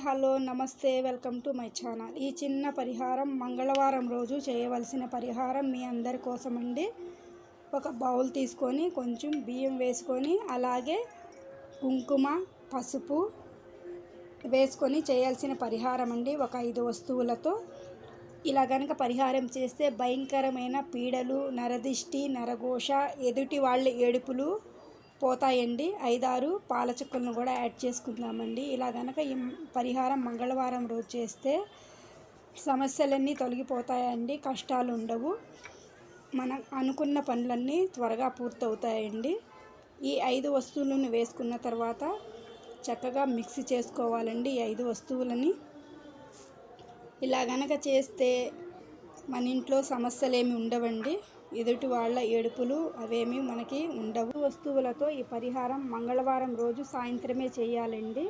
Hello నమస్తే welcome to my channel. ఈ చిన్న పరిహారం మంగళవారం రోజు చేయవలసిన పరిహారం మీ అందరి కోసం అండి ఒక బౌల్ తీసుకొని కొంచెం బియ్యం వేసుకొని అలాగే కుంకుమ పసుపు వేసుకొని చేయాల్సిన పరిహారం అండి ఒక ఐదు వస్తువులతో. ఇలా కనుక పరిహారం చేస్తే భయంకరమైన పీడలు నరదిష్టి నరఘోష ఎదుటి వాళ్ళ ఏడుపులు పోతాయండి. ఐదారు పాల చుక్కలను కూడా యాడ్ చేసుకుందామండి. ఇలా గనక ఈ పరిహారం మంగళవారం రోజు చేస్తే సమస్యలన్నీ తొలగిపోతాయండి. కష్టాలు ఉండవు. మనం అనుకున్న పనులన్నీ త్వరగా పూర్తవుతాయండి. ఈ ఐదు వస్తువులను వేసుకున్న తర్వాత చక్కగా మిక్సీ చేసుకోవాలండి ఈ ఐదు వస్తువులని. ఇలా గనక చేస్తే మన ఇంట్లో సమస్యలు ఏమి ఉండవండి. ఎదుటి వాళ్ళ ఏడుపులు అవేమి మనకి ఉండవు. వస్తువులతో ఈ పరిహారం మంగళవారం రోజు సాయంత్రమే చేయాలండి.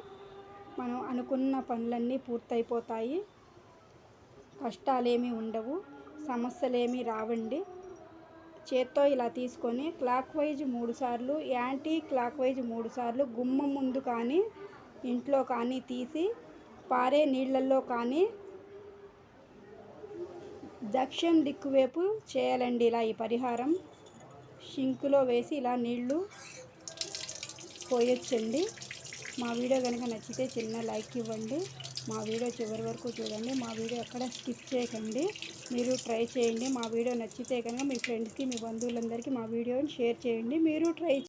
మనం అనుకున్న పనులన్నీ పూర్తయిపోతాయి. కష్టాలేమీ ఉండవు. సమస్యలేమీ రావండి. చేత్తో ఇలా తీసుకొని క్లాక్ వైజ్ మూడు సార్లు యాంటీ క్లాక్ వైజ్ మూడు సార్లు గుమ్మం ముందు కానీ ఇంట్లో కానీ తీసి పారే నీళ్ళల్లో కానీ దక్షిణ దిక్కు వైపు చేయాలండి ఇలా ఈ పరిహారం. షింకులో వేసి ఇలా నీళ్ళు పోయొచ్చండి. మా వీడియో కనుక నచ్చితే చిన్న లైక్ ఇవ్వండి. మా వీడియో చివరి వరకు చూడండి. మా వీడియో ఎక్కడ స్కిప్ చేయకండి. మీరు ట్రై చేయండి. మా వీడియో నచ్చితే కనుక మీ ఫ్రెండ్స్కి మీ బంధువులందరికీ మా వీడియోని షేర్ చేయండి. మీరు ట్రై